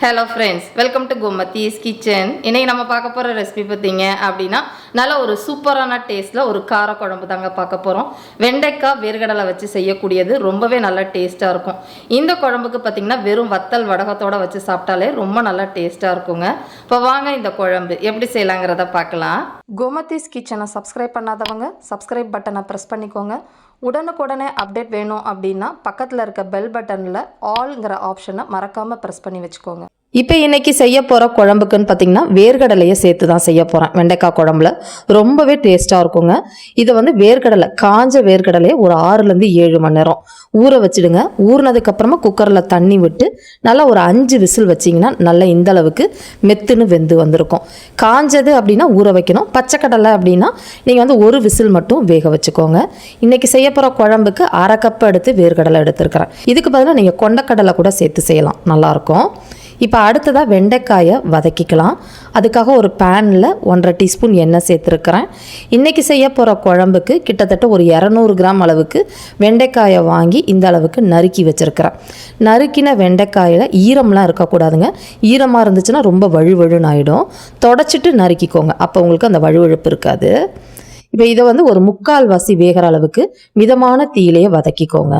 Hello friends welcome to Gomathi's kitchen இன்றைக்கி நம்ம பார்க்க போகிற ரெசிபி பார்த்தீங்க அப்படின்னா நல்ல ஒரு சூப்பரான டேஸ்ட்டில் ஒரு கார குழம்பு தாங்க பார்க்க போகிறோம் வெண்டைக்காய் வேர்கடலை வச்சு செய்யக்கூடியது ரொம்பவே நல்லா டேஸ்ட்டாக இருக்கும். இந்த குழம்புக்கு பார்த்தீங்கன்னா வெறும் வத்தல் வடகத்தோட வச்சு சாப்பிட்டாலே ரொம்ப நல்லா டேஸ்ட்டாக இருக்குங்க. இப்போ வாங்க இந்த குழம்பு. எப்படி செய்யலாங்கிறத பார்க்கலாம். கோமத்திஸ் கிச்சனை சப்ஸ்கிரைப் பண்ணாதவங்க சப்ஸ்கிரைப் பட்டனை ப்ரெஸ் பண்ணிக்கோங்க. உடனுக்குடனே அப்டேட் வேணும் அப்படின்னா பக்கத்தில் இருக்க பெல் பட்டனில் ஆல்ங்கிற ஆப்ஷனை மறக்காமல் ப்ரெஸ் பண்ணி வச்சுக்கோங்க. இப்போ இன்றைக்கி செய்ய போகிற குழம்புக்குன்னு பார்த்தீங்கன்னா வேர்க்கடலையை சேர்த்து தான் செய்ய போகிறேன் வெண்டைக்காய் குழம்புல. ரொம்பவே டேஸ்ட்டாக இருக்குங்க. இதை வந்து வேர்க்கடலை காஞ்ச வேர்க்கடலையை ஒரு ஆறுலேருந்து ஏழு மணி நேரம் ஊற வச்சுடுங்க. ஊறினதுக்கப்புறமா குக்கரில் தண்ணி விட்டு நல்லா ஒரு அஞ்சு விசில் வச்சிங்கன்னா நல்லா இந்த அளவுக்கு மெத்துன்னு வெந்து வந்திருக்கும். காஞ்சது அப்படின்னா ஊற வைக்கணும். பச்சைக்கடலை அப்படின்னா நீங்கள் வந்து ஒரு விசில் மட்டும் வேக வச்சுக்கோங்க. இன்றைக்கி செய்ய போகிற குழம்புக்கு அரை கப் எடுத்து வேர்க்கடலை எடுத்துருக்கிறேன். இதுக்கு பதிலாக நீங்கள் கொண்டக்கடலை கூட சேர்த்து செய்யலாம். நல்லாயிருக்கும் இப்போ அடுத்ததாக வெண்டைக்காயை வதக்கிக்கலாம். அதுக்காக ஒரு பேனில் ஒன்றரை டீஸ்பூன் எண்ணெய் சேர்த்துருக்குறேன். இன்றைக்கி செய்ய போகிற குழம்புக்கு கிட்டத்தட்ட ஒரு இரநூறு கிராம் அளவுக்கு வெண்டைக்காயை வாங்கி இந்த அளவுக்கு நறுக்கி வச்சுருக்கிறேன். நறுக்கின வெண்டைக்காயில் ஈரம்லாம் இருக்கக்கூடாதுங்க. ஈரமாக இருந்துச்சுன்னா ரொம்ப வழுவழுன்னு ஆகிடும் தொடச்சிட்டு நறுக்கிக்கோங்க. அப்போ உங்களுக்கு அந்த வழுவழுப்பு இருக்காது. இப்போ இதை வந்து ஒரு முக்கால் வாசி வேகிற அளவுக்கு மிதமான தீயிலேயே வதக்கிக்கோங்க.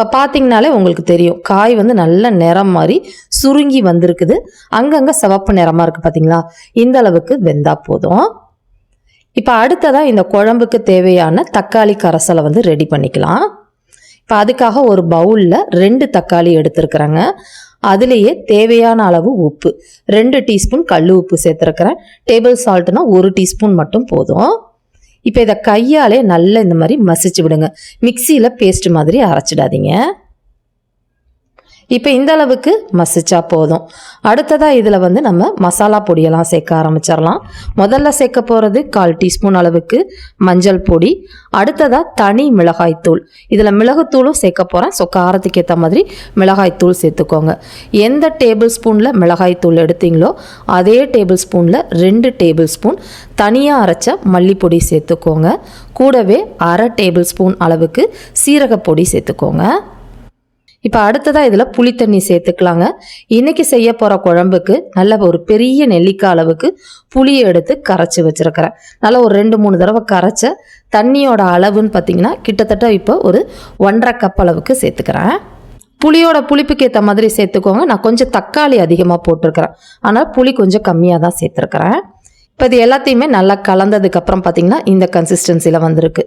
இப்போ பார்த்தீங்கனாலே உங்களுக்கு தெரியும். காய் வந்து நல்ல நிறம் மாதிரி சுருங்கி வந்திருக்குது. அங்கங்கே சிவப்பு நிறமாக இருக்குது பார்த்தீங்களா இந்த அளவுக்கு வெந்தா போதும். இப்போ அடுத்ததாக இந்த குழம்புக்கு தேவையான தக்காளி கரைசலை வந்து ரெடி பண்ணிக்கலாம். இப்போ அதுக்காக ஒரு பவுலில் ரெண்டு தக்காளி எடுத்துருக்குறேங்க. அதுலேயே தேவையான அளவு உப்பு. ரெண்டு டீஸ்பூன் கல் உப்பு சேர்த்துருக்குறேன். டேபிள் சால்ட்னா ஒரு டீஸ்பூன் மட்டும் போதும். இப்போ இதை கையாலே நல்லா இந்த மாதிரி மசிச்சு விடுங்க. மிக்சியில் பேஸ்ட் மாதிரி அரைச்சிடாதீங்க. இப்போ இந்த அளவுக்கு மசிச்சா போதும். அடுத்ததாக இதில் வந்து நம்ம மசாலா பொடியெல்லாம் சேர்க்க ஆரம்பிச்சிடலாம். முதல்ல சேர்க்க போகிறது கால் டீஸ்பூன் அளவுக்கு மஞ்சள் பொடி. அடுத்ததாக தனி மிளகாய்த்தூள் இதில் மிளகுத்தூளும் சேர்க்க போகிறேன் ஸோ காரத்துக்கு ஏற்ற மாதிரி மிளகாய்த்தூள் சேர்த்துக்கோங்க. எந்த டேபிள் ஸ்பூனில் மிளகாய்த்தூள் எடுத்தீங்களோ அதே டேபிள் ஸ்பூனில் ரெண்டு டேபிள் ஸ்பூன் தனியாக அரைச்ச மல்லிப்பொடி சேர்த்துக்கோங்க. கூடவே அரை டேபிள் ஸ்பூன் அளவுக்கு சீரகப்பொடி சேர்த்துக்கோங்க. இப்போ அடுத்ததாக இதில் புளி தண்ணி சேர்த்துக்கலாங்க. இன்றைக்கி செய்ய போகிற குழம்புக்கு நல்ல ஒரு பெரிய நெல்லிக்காய் அளவுக்கு புளியை எடுத்து கரைச்சி வச்சுருக்கிறேன். நல்லா ஒரு ரெண்டு மூணு தடவை கரைச்ச தண்ணியோட அளவுன்னு பார்த்தீங்கன்னா கிட்டத்தட்ட இப்போ ஒரு ஒன்றரை கப் அளவுக்கு சேர்த்துக்கிறேன். புளியோட புளிப்புக்கு ஏற்ற மாதிரி சேர்த்துக்கோங்க. நான் கொஞ்சம் தக்காளி அதிகமாக போட்டிருக்கிறேன். ஆனால் புளி கொஞ்சம் கம்மியாக தான் சேர்த்துருக்கிறேன். இப்போ இது எல்லாத்தையுமே நல்லா கலந்ததுக்கப்புறம் பார்த்தீங்கன்னா இந்த கன்சிஸ்டன்சியில் வந்திருக்கு.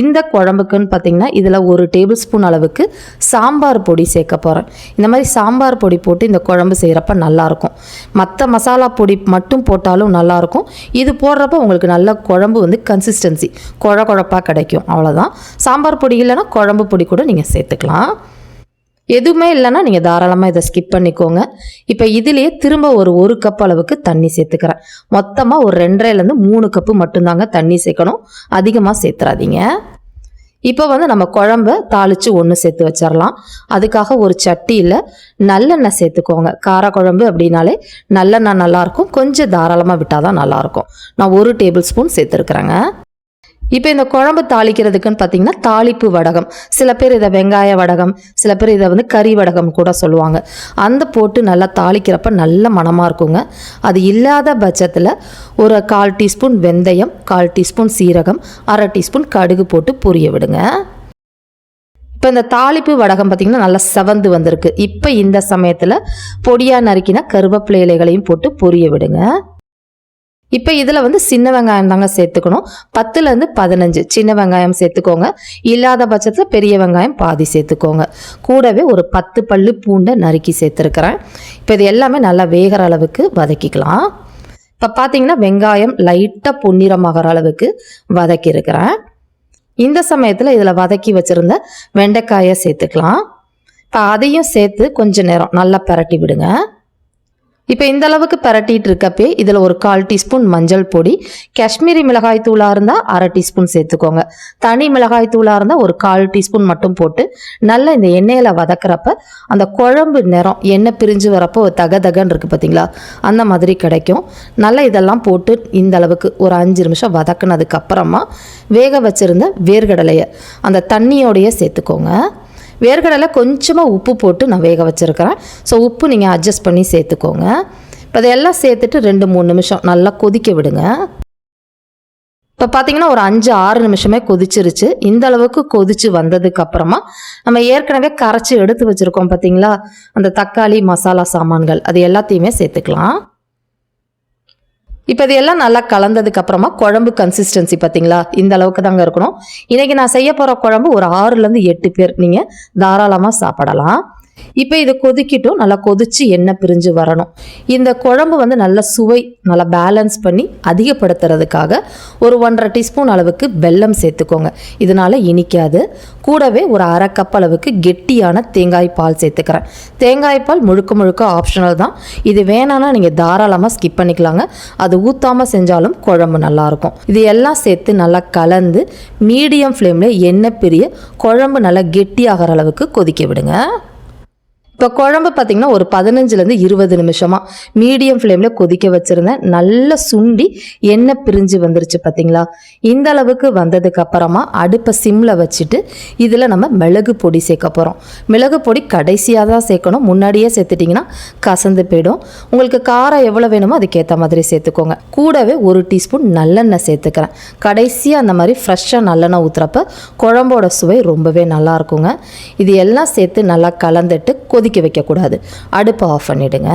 இந்த குழம்புக்குன்னு பார்த்தீங்கன்னா இதில் ஒரு டேபிள் ஸ்பூன் அளவுக்கு சாம்பார் பொடி சேர்க்க போகிறேன் இந்த மாதிரி சாம்பார் பொடி போட்டு இந்த குழம்பு செய்கிறப்ப நல்லாயிருக்கும். மற்ற மசாலா பொடி மட்டும் போட்டாலும் நல்லாயிருக்கும். இது போடுறப்ப உங்களுக்கு நல்ல குழம்பு வந்து கன்சிஸ்டன்சி குழ குழப்பாக கிடைக்கும். அவ்வளோதான் சாம்பார் பொடி இல்லைன்னா குழம்பு பொடி கூட நீங்கள் சேர்த்துக்கலாம். எதுவுமே இல்லைன்னா நீங்கள் தாராளமாக இதை ஸ்கிப் பண்ணிக்கோங்க. இப்போ இதுலேயே திரும்ப ஒரு ஒரு கப் அளவுக்கு தண்ணி சேர்த்துக்கிறேன். மொத்தமாக ஒரு ரெண்டரைலேருந்து மூணு கப்பு மட்டும்தாங்க தண்ணி சேர்க்கணும். அதிகமாக சேர்த்துறாதீங்க. இப்போ வந்து நம்ம குழம்ப தாளித்து ஒன்று சேர்த்து வச்சிடலாம். அதுக்காக ஒரு சட்டியில் நல்லெண்ணெய் சேர்த்துக்கோங்க. கார குழம்பு அப்படின்னாலே நல்லெண்ணெய் நல்லாயிருக்கும் கொஞ்சம் தாராளமாக விட்டால் தான் நல்லாயிருக்கும் நான் ஒரு டேபிள் ஸ்பூன் சேர்த்துருக்குறேங்க. இப்போ இந்த குழம்பு தாளிக்கிறதுக்குன்னு பார்த்தீங்கன்னா தாளிப்பு வடகம். சில பேர் இதை வெங்காய வடகம் சில பேர் இதை வந்து கறி வடகம் கூட சொல்லுவாங்க. அந்த போட்டு நல்லா தாளிக்கிறப்ப நல்ல மணமாக இருக்குங்க. அது இல்லாத பட்சத்தில் ஒரு கால் டீஸ்பூன் வெந்தயம் கால் டீஸ்பூன் சீரகம் அரை டீஸ்பூன் கடுகு போட்டு புரிய விடுங்க. இப்போ இந்த தாளிப்பு வடகம் பார்த்திங்கன்னா நல்லா செவந்து வந்திருக்கு. இப்போ இந்த சமயத்தில் பொடியாக நறுக்கினா கருவேப்பிலை இலைகளையும் போட்டு பொரிய விடுங்க. இப்போ இதில் வந்து சின்ன வெங்காயம் தாங்க சேர்த்துக்கணும். பத்துலேருந்து பதினஞ்சு. சின்ன வெங்காயம் சேர்த்துக்கோங்க. இல்லாத பட்சத்தில் பெரிய வெங்காயம் பாதி சேர்த்துக்கோங்க. கூடவே ஒரு பத்து பல்லு பூண்டை நறுக்கி சேர்த்துருக்கிறேன். இப்போ இது எல்லாமே நல்லா வேகிற அளவுக்கு வதக்கிக்கலாம். இப்போ பார்த்தீங்கன்னா வெங்காயம் லைட்டாக பொன்னிறமாகிற அளவுக்கு வதக்கியிருக்கிறேன். இந்த சமயத்தில் இதில் வதக்கி வச்சுருந்த வெண்டைக்காயை சேர்த்துக்கலாம். இப்போ அதையும் சேர்த்து கொஞ்சம் நேரம் நல்லா பரட்டி விடுங்க. இப்போ இந்த அளவுக்கு பரட்டிட்டு இருக்கப்பே இதில் ஒரு கால் டீஸ்பூன் மஞ்சள் பொடி காஷ்மீரி மிளகாய் தூளாக இருந்தால் அரை டீஸ்பூன் சேர்த்துக்கோங்க. தனி மிளகாய் தூளாக இருந்தால் ஒரு கால் டீஸ்பூன் மட்டும் போட்டு நல்லா இந்த எண்ணெயில் வதக்குறப்ப அந்த குழம்பு நிறம் எண்ணெய் பிரிஞ்சு வரப்போ ஒரு தக தகன்னு இருக்குது பார்த்தீங்களா அந்த மாதிரி கிடைக்கும். நல்லா இதெல்லாம் போட்டு இந்த அளவுக்கு ஒரு அஞ்சு நிமிஷம் வதக்குனதுக்கப்புறமா வேக வச்சுருந்த வேர்கடலையை அந்த தண்ணியோடையே சேர்த்துக்கோங்க. வேர்க்கடலை கொஞ்சமாக உப்பு போட்டு நான் வேக வச்சுருக்கிறேன். ஸோ உப்பு நீங்கள் அட்ஜஸ்ட் பண்ணி சேர்த்துக்கோங்க. இப்போ அதையெல்லாம் சேர்த்துட்டு ரெண்டு மூணு நிமிஷம் நல்லா கொதிக்க விடுங்க. இப்போ பார்த்தீங்கன்னா ஒரு அஞ்சு ஆறு நிமிஷமே கொதிச்சிருச்சு. இந்த அளவுக்கு கொதிச்சு வந்ததுக்கு அப்புறமா நம்ம ஏற்கனவே கரைச்சி எடுத்து வச்சுருக்கோம் பார்த்தீங்களா அந்த தக்காளி மசாலா சாமான்கள் அது எல்லாத்தையுமே சேர்த்துக்கலாம். இப்போ இதெல்லாம் நல்லா கலந்ததுக்கு அப்புறமா குழம்பு கன்சிஸ்டன்சி பார்த்தீங்களா இந்த அளவுக்கு தாங்க இருக்கணும். இன்னைக்கு நான் செய்ய போகிற குழம்பு ஒரு ஆறுலேருந்து எட்டு பேர் நீங்கள் தாராளமாக சாப்பிடலாம். இப்போ இதை கொதிக்கிட்டும் நல்லா கொதித்து எண்ணெய் பிரிஞ்சு வரணும். இந்த குழம்பு வந்து நல்ல சுவை நல்லா பேலன்ஸ் பண்ணி அதிகப்படுத்துறதுக்காக ஒரு ஒன்றரை டீஸ்பூன் அளவுக்கு வெல்லம் சேர்த்துக்கோங்க. இதனால இனிக்காது. கூடவே ஒரு அரை கப் அளவுக்கு கெட்டியான தேங்காய் பால் சேர்த்துக்கிறேன். தேங்காய் பால் முழுக்க முழுக்க ஆப்ஷனல் தான். இது வேணான்னா நீங்கள் தாராளமாக ஸ்கிப் பண்ணிக்கலாங்க. அது ஊற்றாமல் செஞ்சாலும் குழம்பு நல்லாயிருக்கும். இது எல்லாம் சேர்த்து நல்லா கலந்து மீடியம் ஃப்ளேமில் எண்ணெய் பிரிய குழம்பு நல்லா கெட்டியாகிற அளவுக்கு கொதிக்க விடுங்க. இப்போ குழம்பு பார்த்தீங்கன்னா ஒரு பதினஞ்சுலேருந்து இருபது நிமிஷமாக மீடியம் ஃப்ளேமில் கொதிக்க வச்சுருந்தேன் நல்லா சுண்டி எண்ணெய் பிரிஞ்சு வந்துருச்சு பார்த்தீங்களா இந்த அளவுக்கு வந்ததுக்கு அப்புறமா அடுப்பை சிம்மில் வச்சுட்டு இதில் நம்ம மிளகு பொடி சேர்க்க போகிறோம் மிளகு பொடி கடைசியாக தான் சேர்க்கணும். முன்னாடியே சேர்த்துட்டிங்கன்னா கசந்து போயிடும். உங்களுக்கு காரம் எவ்வளோ வேணுமோ அதுக்கேற்ற மாதிரி சேர்த்துக்கோங்க. கூடவே ஒரு டீஸ்பூன் நல்லெண்ணெய் சேர்த்துக்கிறேன். கடைசியாக அந்த மாதிரி ஃப்ரெஷ்ஷாக நல்லெண்ணெய் ஊற்றுறப்ப குழம்போட சுவை ரொம்பவே நல்லா இருக்குங்க. இது எல்லாம் சேர்த்து நல்லா கலந்துட்டு கொதிக்க வைக்கக்கூடாது. அடுப்பை ஆஃப் பண்ணிவிடுங்க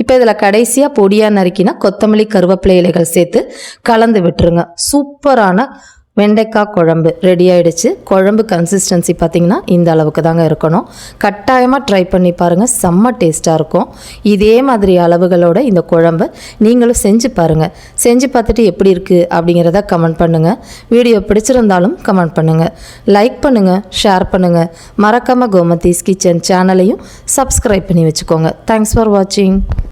இப்போ இதில் கடைசியாக பொடியாக நறுக்கினா கொத்தமல்லி கருவேப்பிலை இலைகள் சேர்த்து கலந்து விட்டுருங்க. சூப்பரான வெண்டைக்காய் குழம்பு ரெடி ஆகிடுச்சு குழம்பு கன்சிஸ்டன்சி பார்த்தீங்கன்னா இந்த அளவுக்கு தாங்க இருக்கணும். கட்டாயமாக ட்ரை பண்ணி பாருங்கள் செம்ம டேஸ்ட்டாக இருக்கும். இதே மாதிரி அளவுகளோட இந்த குழம்பு நீங்களும் செஞ்சு பாருங்கள் செஞ்சு பார்த்துட்டு எப்படி இருக்குது அப்படிங்கிறத கமெண்ட் பண்ணுங்கள் வீடியோ பிடிச்சிருந்தாலும் கமெண்ட் பண்ணுங்கள் லைக் பண்ணுங்கள் ஷேர் பண்ணுங்கள் மறக்காமல் கோமதீஸ் கிச்சன் சேனலையும் சப்ஸ்கிரைப் பண்ணி வச்சுக்கோங்க. தேங்க்ஸ் ஃபார் வாட்சிங்